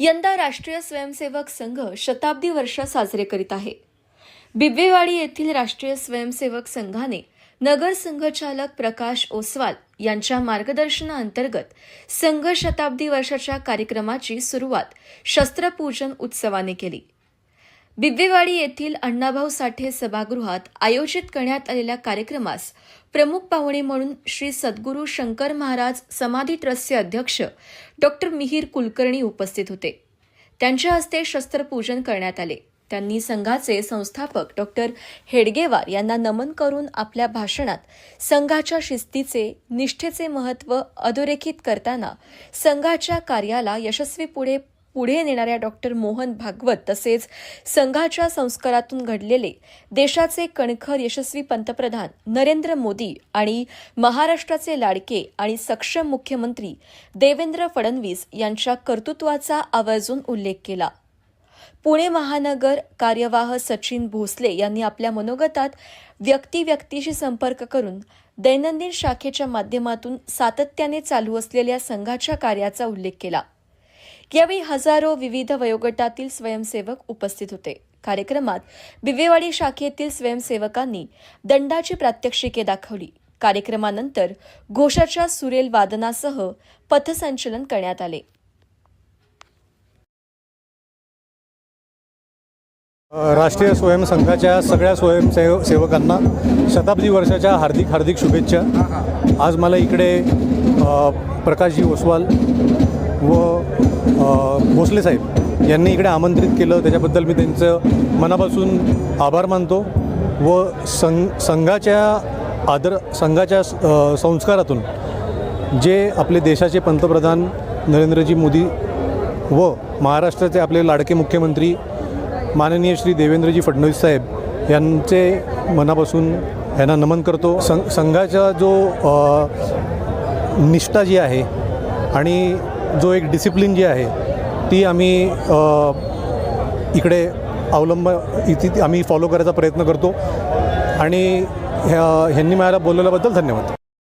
यंदा राष्ट्रीय स्वयंसेवक संघ शताब्दी वर्ष साजरे करीत आहे. बिब्वेवाडी येथील राष्ट्रीय स्वयंसेवक संघाने नगर संघचालक प्रकाश ओसवाल यांच्या मार्गदर्शनाअंतर्गत संघ शताब्दी वर्षाच्या कार्यक्रमाची सुरुवात शस्त्रपूजन उत्सवाने केली. बिब्वेवाडी येथील अण्णाभाऊ साठे सभागृहात आयोजित करण्यात आलेल्या कार्यक्रमास प्रमुख पाहुणे म्हणून श्री सद्गुरू शंकर महाराज समाधी ट्रस्टचे अध्यक्ष डॉक्टर मिहीर कुलकर्णी उपस्थित होते. त्यांच्या हस्ते शस्त्रपूजन करण्यात आले. त्यांनी संघाचे संस्थापक डॉक्टर हेडगेवार यांना नमन करून आपल्या भाषणात संघाच्या शिस्तीचे निष्ठेचे महत्त्व अधोरेखित करताना संघाच्या कार्याला यशस्वी पुढे पुढे नेणाऱ्या डॉक्टर मोहन भागवत तसेच संघाच्या संस्कारातून घडलेले देशाचे कणखर यशस्वी पंतप्रधान नरेंद्र मोदी आणि महाराष्ट्राचे लाडके आणि सक्षम मुख्यमंत्री देवेंद्र फडणवीस यांच्या कर्तृत्वाचा आवर्जून उल्लेख केला. पुणे महानगर कार्यवाह सचिन भोसले यांनी आपल्या मनोगतात व्यक्ती व्यक्तीशी संपर्क करून दैनंदिन शाखेच्या माध्यमातून सातत्याने चालू असलेल्या संघाच्या कार्याचा उल्लेख केला. यावेळी हजारो विविध वयोगटातील स्वयंसेवक उपस्थित होते. कार्यक्रमात बिवेवाडी शाखेतील स्वयंसेवकांनी दंडाची प्रात्यक्षिके दाखवली. कार्यक्रमानंतर घोषाच्या सुरेल वादनासह पथसंचलन करण्यात आले. राष्ट्रीय स्वयंसंघाच्या सगळ्या स्वयंसेव सेवकांना शताब्दी वर्षाच्या हार्दिक हार्दिक शुभेच्छा. आज मला इकडे प्रकाशजी ओसवाल व भोसले साहेब यांनी इकडे आमंत्रित केलं. त्याच्याबद्दल मी त्यांचं मनापासून आभार मानतो व संघ संघाच्या आदर संघाच्या संस्कारातून जे आपले देशाचे पंतप्रधान नरेंद्रजी मोदी व महाराष्ट्राचे आपले लाडके मुख्यमंत्री माननीय श्री देवेंद्रजी फडणवीस साहेब यांचे मनापासून यांना नमन करतो. सं संघाचा जो निष्ठा जी आहे आणि जो एक डिसिप्लिन जी आहे ती आम्ही इकडे अवलंब इथे आम्ही फॉलो करायचा प्रयत्न करतो. आणि ह्या ह्यांनी मला बोलवल्याबद्दल धन्यवाद.